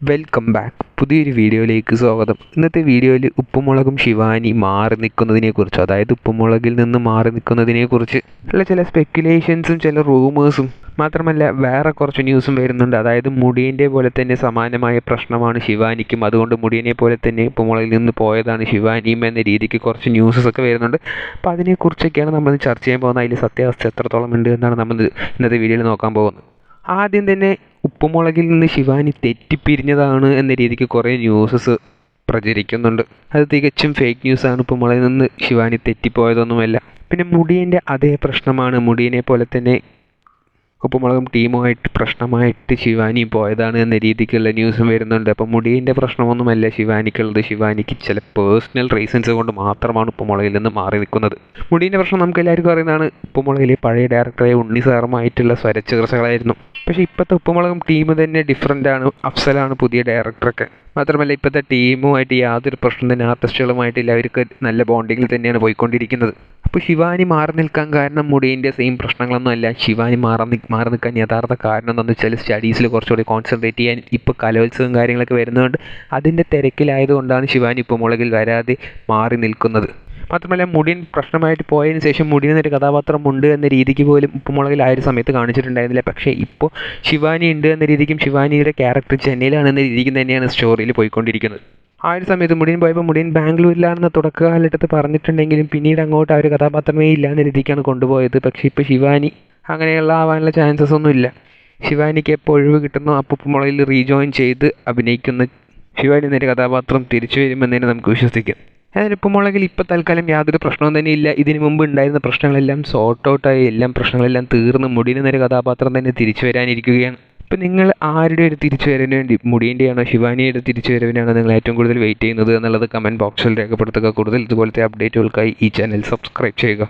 Welcome back പുതിയൊരു വീഡിയോയിലേക്ക് സ്വാഗതം. ഇന്നത്തെ വീഡിയോയിൽ ഉപ്പുമുളകും ശിവാനി മാറി നിൽക്കുന്നതിനെക്കുറിച്ച് അതായത് ഉപ്പുമുളകിൽ നിന്ന് മാറി നിൽക്കുന്നതിനെക്കുറിച്ച് ഉള്ള ചില സ്പെക്കുലേഷൻസും ചില റൂമേഴ്സും മാത്രമല്ല വേറെ കുറച്ച് ന്യൂസും വരുന്നുണ്ട്. അതായത് മുടിയന്റെ പോലെ തന്നെ സമാനമായ പ്രശ്നമാണ് ശിവാനിക്കും. അതുകൊണ്ട് മുടിയനെ പോലെ തന്നെ ഉപ്പുമുളകിൽ നിന്ന് പോയതാണ് ശിവാനിയും എന്ന രീതിക്ക് കുറച്ച് ന്യൂസസ് ഒക്കെ വരുന്നുണ്ട്. അപ്പോൾ അതിനെക്കുറിച്ചൊക്കെയാണ് നമ്മൾ ചർച്ച ചെയ്യാൻ പോകുന്നത്. അതിൽ സത്യാവസ്ഥ എത്രത്തോളം ഉണ്ട് എന്നാണ് നമ്മൾ ഇന്നത്തെ വീഡിയോയിൽ നോക്കാൻ പോകുന്നത്. ആദ്യം തന്നെ ഉപ്പുമുളകിൽ നിന്ന് ശിവാനി തെറ്റിപ്പിരിഞ്ഞതാണ് എന്ന രീതിക്ക് കുറേ ന്യൂസസ് പ്രചരിക്കുന്നുണ്ട്. അത് തികച്ചും ഫേക്ക് ന്യൂസാണ് ഉപ്പുമുളകിൽ നിന്ന് ശിവാനി തെറ്റിപ്പോയതൊന്നുമല്ല. പിന്നെ മുടിയന്റെ അതേ പ്രശ്നമാണ്. മുടിയനെ പോലെ തന്നെ ഉപ്പുമുളകും ടീമുമായിട്ട് പ്രശ്നമായിട്ട് ശിവാനി പോയതാണ് എന്ന രീതിക്കുള്ള ന്യൂസും വരുന്നുണ്ട്. അപ്പോൾ മുടിയിന്റെ പ്രശ്നമൊന്നുമല്ല ശിവാനിക്കുള്ളത്. ശിവാനിക്ക് ചില പേഴ്സണൽ റീസൺസ് കൊണ്ട് മാത്രമാണ് ഉപ്പുമുളകിൽ നിന്ന് മാറി നിൽക്കുന്നത്. മുടീന്റെ പ്രശ്നം നമുക്ക് എല്ലാവർക്കും അറിയുന്നതാണ്. ഉപ്പുമുളകിലെ പഴയ ഡയറക്ടറെ ഉണ്ണി സാറുമായിട്ടുള്ള സ്വരച്ചികിത്സകളായിരുന്നു. പക്ഷേ ഇപ്പോഴത്തെ ഉപ്പുമുളകും ടീം തന്നെ ഡിഫറെന്റ് ആണ്. അഫ്സലാണ് പുതിയ ഡയറക്ടറൊക്കെ മാത്രമല്ല ഇപ്പോഴത്തെ ടീമുമായിട്ട് യാതൊരു പ്രശ്നം തന്നെ ആർട്ടിസ്റ്റുകളുമായിട്ടില്ല അവർക്ക് നല്ല ബോണ്ടിങ്ങിൽ തന്നെയാണ് പോയിക്കൊണ്ടിരിക്കുന്നത്. അപ്പോൾ ശിവാനി മാറി നിൽക്കാൻ കാരണം മുടിയന്റെ സെയിം പ്രശ്നങ്ങളൊന്നും അല്ല. ശിവാനി മാറി മാറി നിൽക്കാൻ യഥാർത്ഥ കാരണം എന്താണെന്ന് വെച്ചാൽ സ്റ്റഡീസിൽ കുറച്ചുകൂടി കോൺസെൻട്രേറ്റ് ചെയ്യാൻ ഇപ്പോൾ കലോത്സവം കാര്യങ്ങളൊക്കെ വരുന്നതുകൊണ്ട് അതിന്റെ തിരക്കിലായതുകൊണ്ടാണ് ശിവാനി ഇപ്പോൾ മുളകിൽ വരാതെ മാറി നിൽക്കുന്നത്. മാത്രമല്ല മുടിയൻ പ്രശ്നമായിട്ട് പോയതിന് ശേഷം മുടിയൻ കഥാപാത്രം ഉണ്ട് എന്ന രീതിക്ക് പോലും ഉപ്പുമുളകിൽ ആ ഒരു സമയത്ത് കാണിച്ചിട്ടുണ്ടായിരുന്നില്ല. പക്ഷേ ഇപ്പോൾ ശിവാനി ഉണ്ട് എന്ന രീതിക്കും ശിവാനിയുടെ ക്യാരക്ടർ ചെന്നൈയിലാണെന്ന രീതിക്കും തന്നെയാണ് സ്റ്റോറിയിൽ പോയിക്കൊണ്ടിരിക്കുന്നത്. ആ ഒരു സമയത്ത് മുടിയൻ പോയപ്പോൾ മുടിയൻ ബാംഗ്ലൂരിലാണെന്ന് തുടക്കകാലത്ത് പറഞ്ഞിട്ടുണ്ടെങ്കിലും പിന്നീട് അങ്ങോട്ട് ആ ഒരു കഥാപാത്രമേ ഇല്ല എന്ന രീതിക്കാണ് കൊണ്ടുപോയത്. പക്ഷേ ഇപ്പോൾ ശിവാനി അങ്ങനെയുള്ള ആവാനുള്ള ചാൻസസ് ഒന്നും ഇല്ല. ശിവാനിക്ക് എപ്പോൾ ഒഴിവ് കിട്ടുന്നു അപ്പോൾ ഉപ്പുമുളകിൽ റീജോയിൻ ചെയ്ത് അഭിനയിക്കുന്ന ശിവാനി എന്നൊരു കഥാപാത്രം തിരിച്ചു വരുമെന്നതിനെ നമുക്ക് വിശ്വസിക്കാം. അതായത് ഉപ്പുമുളകിൽ ഇപ്പോൾ തൽക്കാലം യാതൊരു പ്രശ്നവും തന്നെ ഇല്ല. ഇതിനു മുമ്പ് ഉണ്ടായിരുന്ന പ്രശ്നങ്ങളെല്ലാം സോർട്ട് ഔട്ടായി എല്ലാം പ്രശ്നങ്ങളെല്ലാം തീർന്ന് മുടിയുന്ന എന്നൊരു കഥാപാത്രം തന്നെ തിരിച്ചു വരാനിരിക്കുകയാണ്. ഇപ്പം നിങ്ങൾ ആരുടെ ഒരു തിരിച്ചു വരവിന് വേണ്ടി? മുടിയന്റെയാണോ? ശിവാനിയുടെ തിരിച്ചു വരവിനാണോ നിങ്ങൾ ഏറ്റവും കൂടുതൽ വെയിറ്റ് ചെയ്യുന്നത് എന്നുള്ളത് കമന്റ് ബോക്സിൽ രേഖപ്പെടുത്തുക. കൂടുതൽ ഇതുപോലത്തെ അപ്ഡേറ്റുകൾക്കായി ഈ ചാനൽ സബ്സ്ക്രൈബ് ചെയ്യുക.